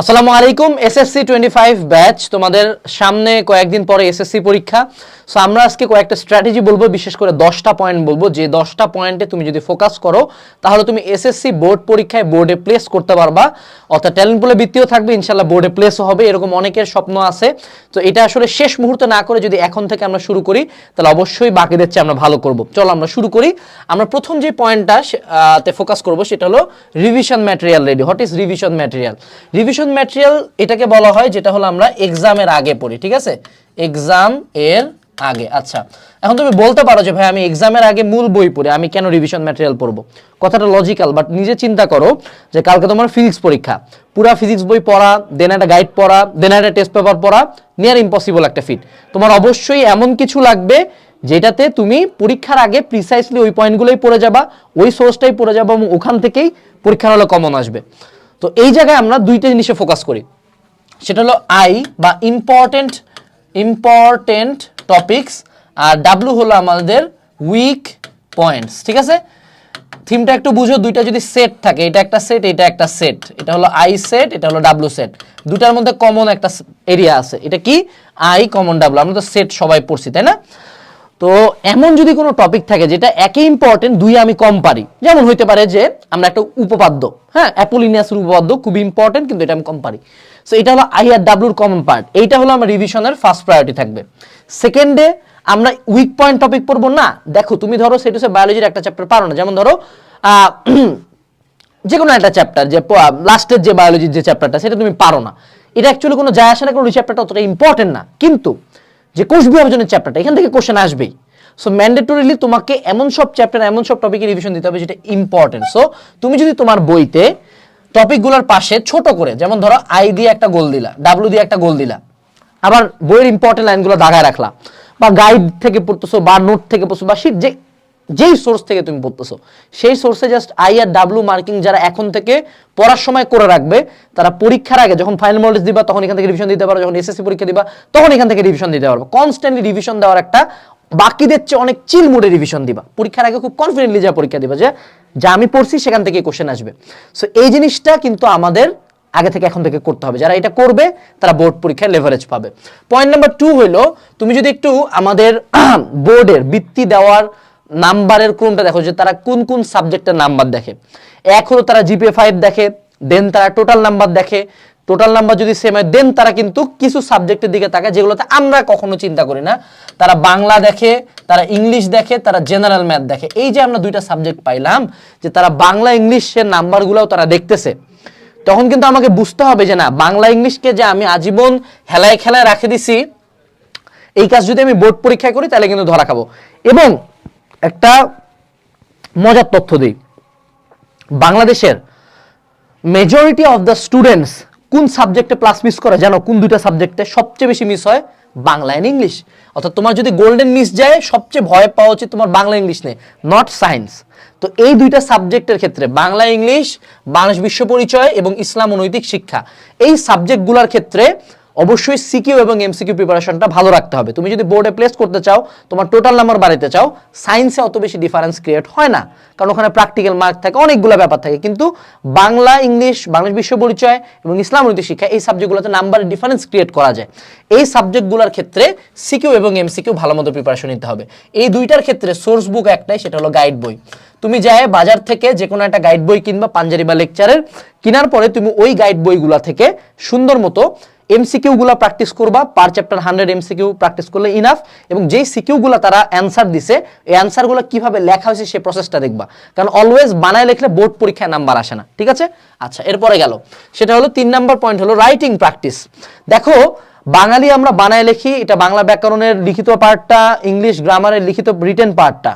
আসসালামু আলাইকুম SSC twenty five batch তোমাদের সামনে কয়েকদিন পরে এসএসসি পরীক্ষা। সো আমরা আজকে কয়েকটা স্ট্র্যাটেজি বলব, বিশেষ করে দশটা পয়েন্ট বলব। যে দশটা পয়েন্টে তুমি যদি ফোকাস করো, তাহলে তুমি এসএসসি বোর্ড পরীক্ষায় বোর্ডে প্লেস করতে পারবা। অর্থাৎ ট্যালেন্ট পুলে বৃত্তিও থাকবে ইনশাল্লাহ বোর্ডে প্লেসও হবে, এরকম অনেকের স্বপ্ন আছে। তো এটা আসলে শেষ মুহূর্তে না করে যদি এখন থেকে আমরা শুরু করি, তাহলে অবশ্যই বাকিদের চেয়ে আমরা ভালো করব। চলো আমরা শুরু করি। আমরা প্রথম যে পয়েন্টটা তে ফোকাস করব, সেটা হলো revision material ready what is revision material revision material এটাকে বলা হয়, যেটা হলো আমরা এক্সামের আগে পড়ি, ঠিক আছে? এক্সাম এর আগে আচ্ছা। এখন তুমি বলতে পারো যে, ভাই, আমি এক্সামের আগে মূল বই পড়ি, আমি কেন রিভিশন ম্যাটেরিয়াল পড়ব? কথাটা লজিক্যাল বাট নিজে চিন্তা করো যে, কালকে তোমার ফিজিক্স পরীক্ষা। পুরা ফিজিক্স বই পড়া দেন একটা গাইড পড়া দেন একটা টেস্ট পেপার পড়া নিয়ার ইম্পসিবল একটা ফিট তোমার অবশ্যই এমন কিছু লাগবে, যেটাতে তুমি পরীক্ষার আগে প্রিসাইসলি ওই পয়েন্টগুলোই পড়ে যাবা, ওই সোর্সটাই পড়ে যাবা এবং ওখান থেকেই পরীক্ষার হলে কমন আসবে। তো এই জায়গায় আমরা দুইটা জিনিসে ফোকাস করি। সেটা হলো আই বা ইম্পর্টেন্ট ইম্পর্টেন্ট টপিকস আর ডাব্লু হলো আমাদের উইক পয়েন্টস ঠিক আছে? থিমটা একটু বুঝো, দুইটা যদি সেট থাকে, এটা একটা সেট এটা একটা সেট এটা হলো আই সেট এটা হলো ডাব্লু সেট দুটার মধ্যে কমন একটা এরিয়া আছে। এটা কি? আই কমন ডাব্লু আমরা তো সেট সবাই পড়ছি, তাই না? তো এমন যদি কোনো টপিক থাকে যেটা একই ইম্পর্টেন্ট দুই আমি কম পারি। যেমন হইতে পারে যে আমরা একটা উপপাদ্য হ্যাঁ? অ্যাপোলিনিয়াসের উপপাদ্য খুবই ইম্পর্টেন্ট কিন্তু এটা আমি কম পারি। সো এটা হলো আই আর ডাব্লুর কমন পার্ট এইটা হলো আমার রিভিশনের ফার্স্ট প্রায়োরিটি থাকবে। সেকেন্ডে আমরা উইক পয়েন্ট টপিক পড়ব না। দেখো, তুমি ধরো সেটা হচ্ছে বায়োলজির একটা চ্যাপ্টার পারো না। যেমন ধরো যে কোনো একটা চ্যাপ্টার যে লাস্টের যে বায়োলজির যে চ্যাপ্টারটা সেটা তুমি পারো না। এটা অ্যাকচুয়ালি কোনো যায় আসে না ওই চ্যাপ্টারটা অতটা ইম্পর্টেন্ট না। কিন্তু যে কোষ বিভাজনের চ্যাপ্টারটা এখান থেকে কোশ্চেন আসবেই। সো ম্যান্ডেটরিলি তোমাকে এমন সব চ্যাপ্টার এমন সব টপিকে রিভিশন দিতে হবে যেটা ইম্পর্টেন্ট সো তুমি যদি তোমার বইতে টপিকগুলোর পাশে ছোট করে, যেমন ধরো আই দিয়ে একটা গোল দিলা ডাব্লু দিয়ে একটা গোল দিলা, আবার বইয়ের ইম্পর্টেন্ট লাইনগুলো দাগায় রাখলা, বা গাইড থেকে পড়তেছো, বা নোট থেকে পড়ছো, বা শীত যে যেই সোর্স থেকে তুমি পড়তেছো সেই সোর্সে just I R W marking যারা এখন থেকে পড়ার সময় করে রাখবে, তারা পরীক্ষার আগে যখন ফাইনাল মডেলস দিবা, তখন এখান থেকে রিভিশন দিতে পারো, যখন এসএসসি পরীক্ষা দিবা, তখন এখান থেকে রিভিশন দিতে পারবে। কনস্ট্যান্টলি রিভিশন দেওয়ার একটা বাকিদের চেয়ে অনেক চিল মুডে রিভিশন দিবা। পরীক্ষার আগে খুব কনফিডেন্টলি যা পরীক্ষা দিবা যে, যা আমি পড়ছি সেখান থেকে কোশ্চেন আসবে। সো এই জিনিসটা কিন্তু আমাদের আগে থেকে এখন থেকে করতে হবে। যারা এটা করবে, তারা বোর্ড পরীক্ষায় লেভারেজ পাবে। পয়েন্ট নাম্বার টু হলো তুমি যদি একটু আমাদের বোর্ডের বৃত্তি দেওয়ার নাম্বারের ক্রমটা দেখো, যে তারা কোন কোন সাবজেক্টের নাম্বার দেখে। এক হলো তারা জিপিএ ফাইভ দেখে দেন তারা টোটাল নাম্বার দেখে। টোটাল নাম্বার যদি সেম হয় দেন তারা কিন্তু কিছু সাবজেক্টের দিকে তাকায়, যেগুলোতে আমরা কখনো চিন্তা করি না। তারা বাংলা দেখে, তারা ইংলিশ দেখে, তারা জেনারেল ম্যাথ দেখে। এই যে আমরা দুইটা সাবজেক্ট পাইলাম, যে তারা বাংলা ইংলিশের নাম্বারগুলোও তারা দেখতেছে। তখন কিন্তু আমাকে বুঝতে হবে যে না, বাংলা, ইংলিশকে যে আমি আজীবন হেলায় খেলায় রাখে দিছি, এই কাজ যদি আমি বোর্ড পরীক্ষা করি, তাহলে কিন্তু ধরা খাব। এবং একটা মজার তথ্য দিই। বাংলাদেশের মেজরিটি অফ দ্য স্টুডেন্টস কোন সাবজেক্টে প্লাস মিস করে, জানো কোন দুইটা সাবজেক্টে সবচেয়ে বেশি মিস হয়? বাংলা অ্যান্ড ইংলিশ অর্থাৎ তোমার যদি গোল্ডেন মিস যায়, সবচেয়ে ভয় পাওয়া উচিত তোমার বাংলা ইংলিশ নেই নট সায়েন্স তো এই দুইটা সাবজেক্টের ক্ষেত্রে বাংলা ইংলিশ বাংলাদেশ বিশ্ব পরিচয় এবং ইসলাম অনৈতিক শিক্ষা, এই সাবজেক্টগুলোর ক্ষেত্রে অবশ্যই সিকিউ এবং এমসিকিউ প্রিপারেশনটা ভালো রাখতে হবে। তুমি যদি বোর্ডে প্লেস করতে চাও, তোমার টোটাল নাম্বার বাড়াতে চাও সায়েন্সে অত বেশি ডিফারেন্স ক্রিয়েট হয় না। কারণ ওখানে প্র্যাকটিক্যাল মার্ক থাকে, অনেকগুলো ব্যাপার থাকে। কিন্তু বাংলা, ইংলিশ, বাংলাদেশ বিশ্ব পরিচয় এবং ইসলাম নৈতিক শিক্ষা এই সাবজেক্টগুলোতে নাম্বারের ডিফারেন্স ক্রিয়েট করা যায়। এই সাবজেক্টগুলোর ক্ষেত্রে সিকিউ এবং এমসিকিউ ভালো মতো প্রিপারেশন নিতে হবে। এই দুইটার ক্ষেত্রে সোর্স বুক একটাই, সেটা হলো গাইড বই। তুমি যায় বাজার থেকে যে কোনো একটা গাইড বই কিনবা পাঞ্জারি বা লেকচারের কেনার পরে তুমি ওই গাইড বইগুলা থেকে সুন্দর মতো এমসিকিউ গুলা প্র্যাকটিস করবা per chapter hundred MCQ practice করলে ইনাফ এবং যেই সিকিউ গুলা তারা অ্যান্সার দিছে, এই অ্যান্সারগুলো কীভাবে লেখা হয়েছে সেই প্রসেসটা দেখবা। কারণ অলওয়েজ বানায় লিখলে বোর্ড পরীক্ষায় নাম্বার আসে না, ঠিক আছে? আচ্ছা এরপরে গেল। সেটা হলো তিন নাম্বার পয়েন্ট হলো রাইটিং প্র্যাকটিস দেখো, বাঙালি আমরা বানায় লিখি, এটা বাংলা ব্যাকরণের লিখিত পার্টটা ইংলিশ গ্রামারের লিখিত রিটেন পার্টটা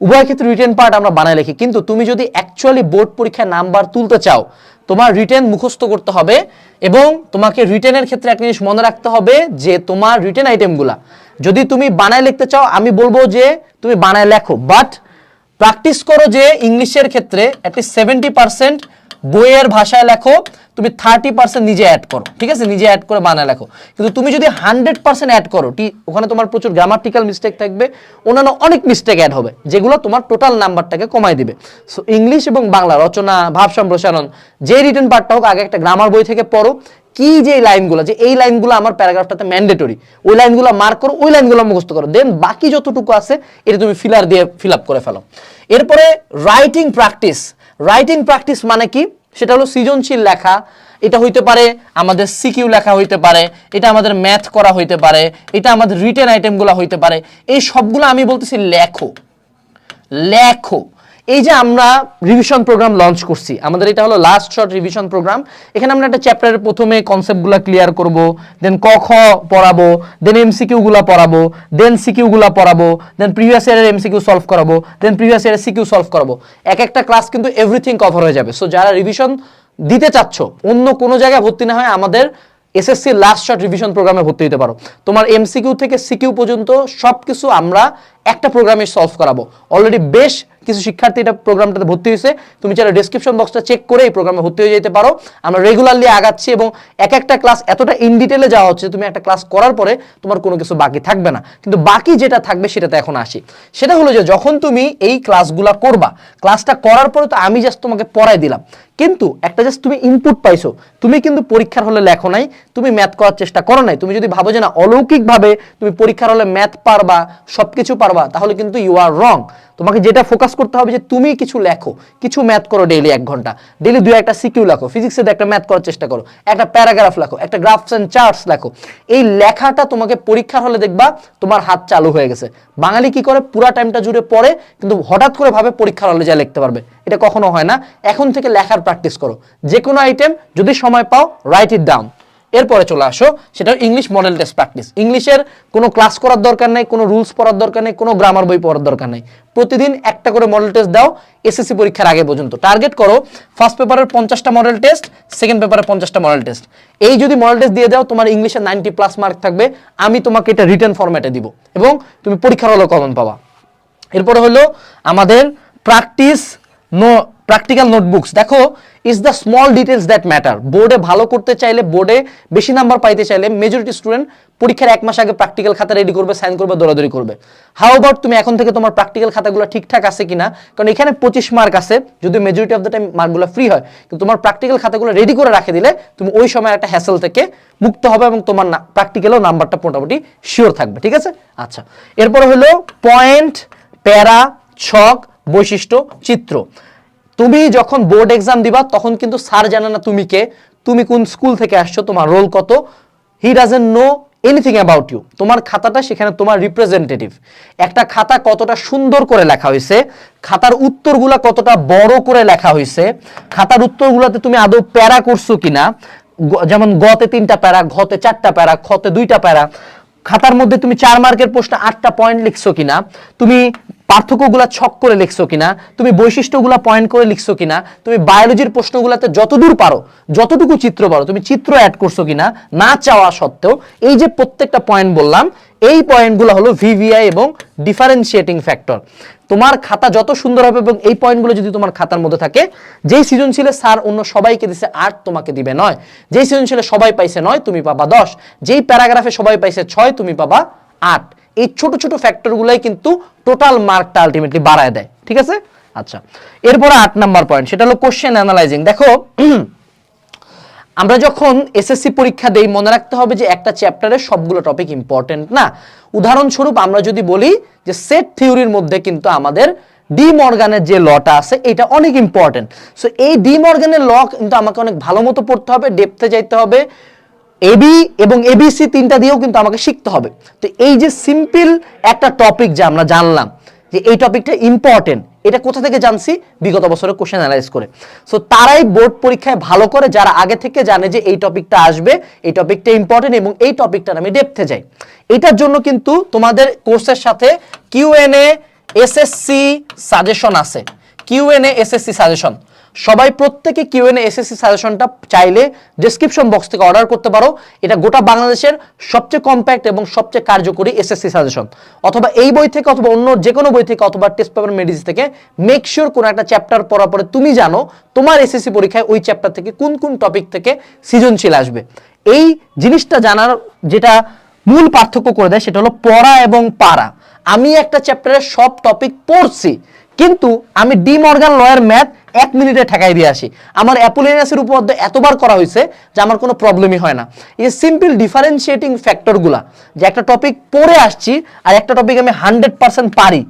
উভয় ক্ষেত্রে রিটেন পার্ট আমরা বানায় লিখি, কিন্তু তুমি যদি অ্যাকচুয়ালি বোর্ড পরীক্ষায় নাম্বার তুলতে চাও তোমার রিটেন মুখস্থ করতে হবে এবং তোমাকে রিটেনের ক্ষেত্রে একটা জিনিস মনে রাখতে হবে যে তোমার রিটেন আইটেমগুলা যদি তুমি বানায় লিখতে চাও, আমি বলব যে তুমি বানায় লেখো বাট প্র্যাকটিস করো যে ইংলিশের ক্ষেত্রে অ্যাটলিস্ট সেভেন্টি পার্সেন্ট বইয়ের ভাষায় লেখো, তুমি থার্টি পার্সেন্ট নিজে অ্যাড করো, ঠিক আছে? নিজে অ্যাড করে বানায় লেখো। কিন্তু তুমি যদি হান্ড্রেড পার্সেন্ট অ্যাড করো ওখানে তোমার প্রচুর গ্রামাটিক্যাল মিস্টেক থাকবে, অন্যান্য অনেক মিস্টেক অ্যাড হবে, যেগুলো তোমার টোটাল নাম্বারটাকে কমাই দিবে। সো ইংলিশ এবং বাংলা, রচনা, ভাব সম্প্রসারণ, যে রিটার্ন পার্টটা হোক, আগে একটা গ্রামার বই থেকে পড়ো, কি যে লাইনগুলো যে এই লাইনগুলো আমার প্যারাগ্রাফটাতে ম্যান্ডেটরি ওই লাইনগুলো মার্ক করো, ওই লাইনগুলো মুখস্থ করো। দেন বাকি যতটুকু আছে, এটা তুমি ফিলার দিয়ে ফিল আপ করে ফেলো। এরপরে রাইটিং প্র্যাকটিস রাইটিং প্র্যাকটিস মানে কি? সেটা হলো সৃজনশীল লেখা। এটা হইতে পারে আমাদের সিকিউ লেখা হইতে পারে, এটা আমাদের ম্যাথ করা হইতে পারে, এটা আমাদের রিটেন আইটেমগুলো হইতে পারে। এই সবগুলো আমি বলতেছি লেখো। লেখো। এই যে আমরা রিভিশন প্রোগ্রাম লঞ্চ করছি, আমাদের এটা হলো লাস্ট শর্ট রিভিশন প্রোগ্রাম এখানে আমরা একটা চ্যাপ্টারের প্রথমে কনসেপ্টগুলো ক্লিয়ার করব দেন ক, খ পড়াবো দেন এমসিকিউ গুলা পড়াবো দেন সিকিউ গুলা পড়াবো দেন প্রিভিয়াস ইয়ারের এমসিকিউ সলভ করাবো দেন প্রিভিয়াস ইয়ারের সিকিউ সলভ করাবো। এক একটা ক্লাস কিন্তু এভরিথিং কভার হয়ে যাবে। সো যারা রিভিশন দিতে চাচ্ছ, অন্য কোনো জায়গায় ভর্তি না হয় আমাদের এসএসসি লাস্ট শর্ট রিভিশন প্রোগ্রামে ভর্তি হতে পারো। তোমার এমসিকিউ থেকে সিকিউ পর্যন্ত সব কিছু আমরা একটা প্রোগ্রামে সলভ করাবো। অলরেডি বেশ কিছু শিক্ষার্থী এটা প্রোগ্রামটাতে ভর্তি হয়েছে। তুমি চাইলে ডেসক্রিপশন বক্সটা চেক করে এই প্রোগ্রামে ভর্তি হয়ে যেতে পারো। আমরা রেগুলারলি আগাচ্ছি এবং এক একটা ক্লাস এতটা ইন ডিটেলে যাওয়া হচ্ছে তুমি একটা ক্লাস করার পরে তোমার কোনো কিছু বাকি থাকবে না। কিন্তু বাকি যেটা থাকবে সেটাতে এখন আসি। সেটা হলো যে যখন তুমি এই ক্লাসগুলা করবা ক্লাসটা করার পরে তো আমি জাস্ট তোমাকে পড়াই দিলাম। কিন্তু একটা জাস্ট তুমি ইনপুট পাইছো, তুমি কিন্তু পরীক্ষার হলে লেখো নাই, তুমি ম্যাথ করার চেষ্টা করো নাই। তুমি যদি ভাবো যে না, অলৌকিকভাবে তুমি পরীক্ষার হলে ম্যাথ পারবা, সবকিছু পারবা তাহলে কিন্তু ইউ আর রং তোমাকে যেটা ফোকাস করতে হবে যে তুমি কিছু লেখো, কিছু ম্যাথ করো ডেইলি এক ঘণ্টা। ডেইলি দুই একটা সিকিউ লেখো ফিজিক্সে একটা ম্যাথ করার চেষ্টা করো, একটা প্যারাগ্রাফ লেখো, একটা গ্রাফস অ্যান্ড চার্টস লেখো। এই লেখাটা তোমাকে পরীক্ষার হলে দেখবা তোমার হাত চালু হয়ে গেছে। বাঙালি কি করে? পুরা টাইমটা জুড়ে পড়ে, কিন্তু হঠাৎ করে ভাবে পরীক্ষার হলে যা লিখতে পারবে। এটা কখনো হয় না। এখন থেকে লেখার প্র্যাকটিস করো। যে কোনো আইটেম যদি সময় পাও রাইট ইট ডাউন এরপরে চলে আসো, সেটা ইংলিশ মডেল টেস্ট প্র্যাকটিস ইংলিশের কোনো ক্লাস করার দরকার নেই, কোনো রুলস পড়ার দরকার নেই, কোনো গ্রামার বই পড়ার দরকার নেই। প্রতিদিন একটা করে মডেল টেস্ট দাও এসএসসি পরীক্ষার আগে পর্যন্ত। টার্গেট করো ফার্স্ট পেপারের পঞ্চাশটা মডেল টেস্ট সেকেন্ড পেপারের পঞ্চাশটা মডেল টেস্ট এই যদি মডেল টেস্ট দিয়ে দাও, তোমার ইংলিশে নাইনটি প্লাস মার্ক থাকবে, আমি তোমাকে এটা রিটার্ন ফরম্যাটে দিব এবং তুমি পরীক্ষার হলো কমন পাবা। এরপরে হলো আমাদের প্র্যাকটিস নো প্র্যাকটিক্যাল নোটবুকস দেখো is the small details that matter বোর্ডে ভালো করতে চাইলে বোর্ডে বেশি নাম্বার পাইতে চাইলে মেজরিটি স্টুডেন্ট পরীক্ষার এক মাস আগে প্র্যাকটিক্যাল খাতা রেডি করবে সাইন করবে, দৌড়াদৌড়ি করবে। হাউ অ্যাবাউট তুমি এখন থেকে তোমার প্র্যাকটিক্যাল খাতাগুলো ঠিকঠাক আছে কিনা? কারণ এখানে পঁচিশ মার্ক আছে যদি মেজরিটি অফ দ্য টাইম মার্কগুলো ফ্রি হয়। কিন্তু তোমার প্র্যাকটিক্যাল খাতাগুলো রেডি করে রাখে দিলে তুমি ওই সময় একটা হ্যাসেল থেকে মুক্ত হবে এবং তোমার প্র্যাকটিক্যালও নাম্বারটা মোটামুটি শিওর থাকবে, ঠিক আছে? আচ্ছা এরপরে হলো পয়েন্ট প্যারা, ছক, বৈশিষ্ট্য, চিত্র। তুমি যখন বোর্ড এক্সাম দিবা, তখন কিন্তু স্যার জানে না তুমি কে। তুমি কোন স্কুল থেকে আসছো, তোমার রোল কত। He doesn't know anything about you তোমার খাতাটা সেখানে তোমার রিপ্রেজেন্টেটিভ একটা খাতা কতটা সুন্দর করে লেখা হয়েছে, খাতার উত্তরগুলা কতটা বড় করে লেখা হয়েছে। খাতার উত্তরগুলোতে তুমি আদৌ প্যারা করছ কিনা। যেমন গতে তিনটা প্যারা, ঘতে চারটা প্যারা খতে দুইটা প্যারা। খাতার মধ্যে তুমি চার মার্কের প্রশ্ন আটটা পয়েন্ট লিখছো কিনা। তুমি পার্থক্যগুলা ছক করে লিখছো কিনা, তুমি বৈশিষ্ট্যগুলা পয়েন্ট করে লিখছো কিনা, তুমি বায়োলজির প্রশ্নগুলোতে যতদূর পারো, যতটুকু চিত্র পারো, তুমি চিত্র অ্যাড করছ কিনা, না চাওয়া সত্ত্বেও, এই যে প্রত্যেকটা পয়েন্ট বললাম, এই পয়েন্টগুলো হলো ভিভিআই এবং ডিফারেন্সিয়েটিং ফ্যাক্টর তোমার খাতা যত সুন্দর হবে এবং এই পয়েন্টগুলো যদি তোমার খাতার মধ্যে থাকে, যেই সৃজনশীলে স্যার অন্য সবাইকে দিছে আট, তোমাকে দিবে নয়। যেই সৃজনশীলে সবাই পাইছে নয়, তুমি পাবা দশ। যেই প্যারাগ্রাফে সবাই পাইছে ছয়, তুমি পাবা আট। এই ছোট ছোট ফ্যাক্টরগুলাই কিন্তু টোটাল মার্কটা আলটিমেটলি বাড়ায় দেয়। ঠিক আছে? আচ্ছা এরপরে আট নাম্বার পয়েন্ট সেটা হলো কোশ্চেন অ্যানালাইজিং দেখো, আমরা যখন এসএসসি পরীক্ষা দেই, মনে রাখতে হবে যে একটা চ্যাপ্টারের সবগুলো টপিক ইম্পর্টেন্ট না। উদাহরণস্বরূপ আমরা যদি বলি যে সেট থিওরির মধ্যে কিন্তু আমাদের ডি মর্গানের যে লটা আছে, এটা অনেক ইম্পর্টেন্ট সো এই ডি মর্গানের ল কিন্তু আমাকে অনেক ভালো মতো পড়তে হবে ডেপথে যাইতে হবে এবি এবং এবিসি তিনটা দিয়েও কিন্তু আমাকে শিখতে হবে। তো এই যে সিম্পল একটা টপিক যে আমরা জানলাম, যে এই টপিকটা ইম্পর্টেন্ট এটা কোথা থেকে জানছি? বিগত বছরে কোশ্চেন অ্যানালাইজ করে। সো তারাই বোর্ড পরীক্ষায় ভালো করে যারা আগে থেকে জানে যে এই টপিকটা আসবে, এই টপিকটা ইম্পর্টেন্ট এবং এই টপিকটার আমি ডেপথে যাই। এটার জন্য কিন্তু তোমাদের কোর্সের সাথে Q N QNA SSC suggestion আছে। কিউএনএ এসএসসি সাজেশন সবাই প্রত্যেকে কিউএনএ এসএসসি সাজেশনটা চাইলে ডেসক্রিপশন বক্স থেকে অর্ডার করতে পারো। এটা গোটা বাংলাদেশের সবচেয়ে কম্প্যাক্ট এবং সবচেয়ে কার্যকরী এসএসসি সাজেশন অথবা এই বই থেকে অথবা অন্য যে কোনো বই থেকে অথবা টেস্ট পেপার মেডিসিন থেকে মেক শিওর কোনো একটা চ্যাপ্টার পড়ার পরে তুমি জানো তোমার এসএসসি পরীক্ষায় ওই চ্যাপ্টার থেকে কোন কোন টপিক থেকে সৃজনশীল আসবে। এই জিনিসটা জানার যেটা মূল পার্থক্য করে দেয় সেটা হলো পড়া এবং পারা। আমি একটা চ্যাপ্টারের সব টপিক পড়ছি। কিন্তু আমি ডি মর্গান লয়ের ম্যাথ এক মিনিটে ঠেকাই দিয়ে আসি। আমার অ্যাপোলিনাসের উপর এতবার করা হয়েছে যে আমার কোনো প্রবলেমই হয় না। এই সিম্পল ডিফারেন্সিয়েটিং ফ্যাক্টরগুলা যে একটা টপিক পড়ে আসছি আর একটা টপিক আমি হান্ড্রেড পারি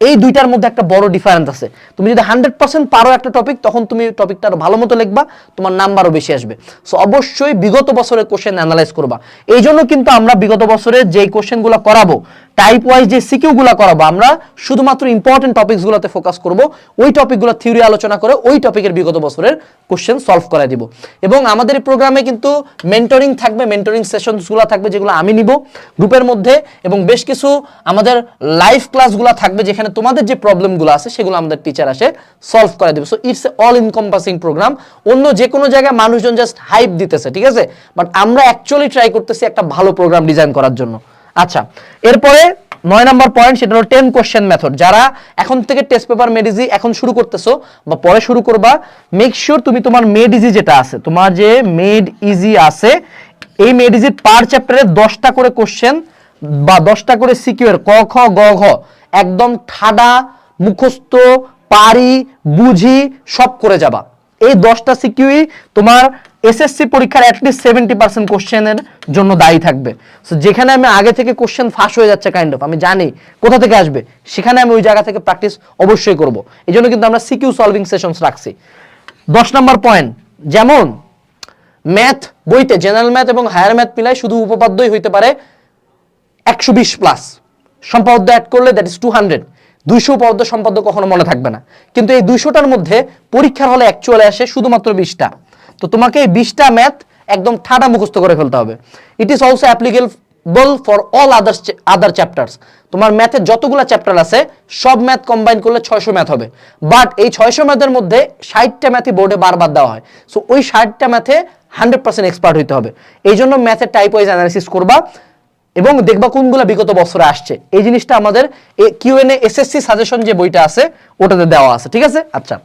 এই দুইটার মধ্যে একটা বড় ডিফারেন্স আছে। তুমি যদি হান্ড্রেড পার্সেন্ট পারো একটা টপিক তখন তুমি টপিকটা ভালো মতো লিখবা, তোমার নাম্বারও বেশি আসবে। সো অবশ্যই বিগত বছরের কোশ্চেন অ্যানালাইজ করবা। এই জন্য কিন্তু আমরা বিগত বছরের যেই কোশ্চেনগুলো করাবো টাইপ ওয়াইজ যে সিকিউগুলো করাবো, আমরা শুধুমাত্র ইম্পর্টেন্ট টপিকসগুলোতে ফোকাস করব, ওই টপিকগুলো থিওরি আলোচনা করে ওই টপিকের বিগত বছরের কোশ্চেন সলভ করে দিব। এবং আমাদের এই প্রোগ্রামে কিন্তু মেন্টরিং থাকবে মেন্টরিং সেশনসগুলো থাকবে যেগুলো আমি নিব গ্রুপের মধ্যে, এবং বেশ কিছু আমাদের লাইভ ক্লাসগুলো থাকবে যেখানে তোমাদের যে প্রবলেমগুলো আছে, সেগুলো আমাদের টিচার আসে সলভ করে দেবে। So it's a all encompassing programme অন্য যে কোনো জায়গায় মানুষজন জাস্ট হাইপ দিতেছে, ঠিক আছে? বাট আমরা অ্যাকচুয়ালি ট্রাই করতেছি একটা ভালো প্রোগ্রাম ডিজাইন করার জন্য। আচ্ছা এরপরে নয় নম্বর পয়েন্ট সেটা হলো টেন কোশ্চেন মেথড যারা এখন থেকে টেস্ট পেপার মেডিজি এখন শুরু করতেছো বা পরে শুরু করবা মেক শিওর তুমি তোমার মেড ইজি যেটা আছে, তোমার যে মেড ইজি আছে, এই মেড ইজি পার চ্যাপ্টারে দশটা করে কোশ্চেন বা দশটা করে সিকিউর ক, খ, গ, ঘ একদম ঠাডা, মুখস্থ, পারি, বুঝি, সব করে যাবা। এই দশটা সিকিউই তোমার এসএসসি পরীক্ষার অ্যাটলিস্ট সেভেন্টি পার্সেন্ট কোশ্চেনের জন্য দায়ী থাকবে। সো যেখানে আমি আগে থেকে কোশ্চেন ফাঁস হয়ে যাচ্ছে কাইন্ড অফ আমি জানি কোথা থেকে আসবে, সেখানে আমি ওই জায়গা থেকে প্র্যাকটিস অবশ্যই করব। এই জন্য কিন্তু আমরা সিকিউ সলভিং সেশনস রাখছি। দশ নম্বর পয়েন্ট যেমন ম্যাথ বইতে জেনারেল ম্যাথ এবং হায়ার ম্যাথ মিলাই শুধু উপপাদ্যই হইতে পারে একশো বিশ প্লাস সম্পাদ্য অ্যাড করলে দ্যাট ইজ টু হান্ড্রেড দুইশো উপপাদ্য সম্পাদ্য কখনো মনে থাকবে না। কিন্তু এই দুইশোটার মধ্যে পরীক্ষার হলে অ্যাকচুয়ালি আসে শুধুমাত্র বিশটা। তো তোমাকে এই বিশটা ম্যাথ একদম ঠাডা মুখস্থ করে ফেলতে হবে। It is also applicable for all others other chapters তোমার ম্যাথের যতগুলো চ্যাপ্টার আছে, সব ম্যাথ কম্বাইন করলে ছয়শো ম্যাথ হবে। বাট এই ছয়শো ম্যাথের মধ্যে ষাটটা ম্যাথই বোর্ডে বারবার দেওয়া হয়। সো ওই ষাটটা ম্যাথে হান্ড্রেড পার্সেন্ট এক্সপার্ট হইতে হবে। এই জন্য ম্যাথের টাইপ ওয়াইজ অ্যানালিসিস করবা। এবং দেখবা কোনগুলো বিগত বছরে আসছে। এই জিনিসটা আমাদের কিউএনএ এসএসসি সাজেশন যে বইটা আছে, ওটাতে দেওয়া আছে, ঠিক আছে? আচ্ছা।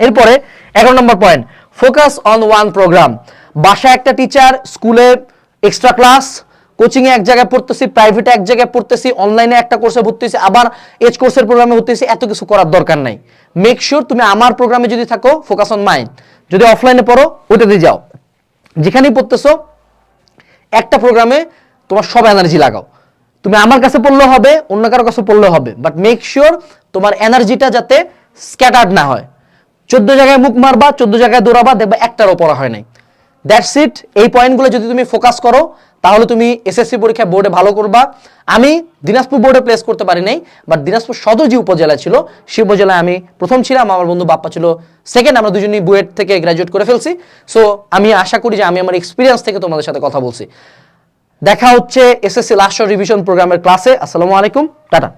এরপরে এগারো নম্বর point focus on one programme বাসায় একটা টিচার স্কুলে এক্সট্রা ক্লাস কোচিং এ এক জায়গায় পড়তেছি প্রাইভেটে এক জায়গায় পড়তেছি অনলাইনে একটা কোর্সে ভর্তি হয়েছি আবার এজ কোর্সের প্রোগ্রামে ভর্তি হয়েছি এত কিছু করার দরকার নাই। মেক শিওর তুমি আমার প্রোগ্রামে যদি থাকো ফোকাস অন মাইন্ড যদি অফলাইনে পড়ো ওটাতে যাও। যেখানেই পড়তেছো, একটা প্রোগ্রামে তোমার সব এনার্জি লাগাও। তুমি আমার কাছে পড়লেও হবে, অন্য কারও কাছে পড়লেও হবে। বাট মেক শিওর তোমার এনার্জিটা যাতে স্ক্যাটার্ড না হয়। চোদ্দ জায়গায় মুখ মারবা, চোদ্দ জায়গায় দৌড়াবা, দেখবা একটারও পড়া হয় নাই। দ্যাটস ইট এই পয়েন্টগুলো যদি তুমি ফোকাস করো, তাহলে তুমি এসএসসি পরীক্ষায় বোর্ডে ভালো করবা। আমি দিনাজপুর বোর্ডে প্লেস করতে পারি নাই বাট দিনাজপুর সদর যে উপজেলা ছিল সেই উপজেলায় আমি প্রথম ছিলাম। আমার বন্ধু বাপ্পা ছিল সেকেন্ড আমরা দুজনেই বুয়েট থেকে গ্র্যাজুয়েট করে ফেলছি। সো আমি আশা করি যে আমি আমার এক্সপিরিয়েন্স থেকে তোমাদের সাথে কথা বলছি। দেখা হচ্ছে এসএসসি লাস্ট রিভিশন প্রোগ্রামের ক্লাসে আসসালামু আলাইকুম টাটা।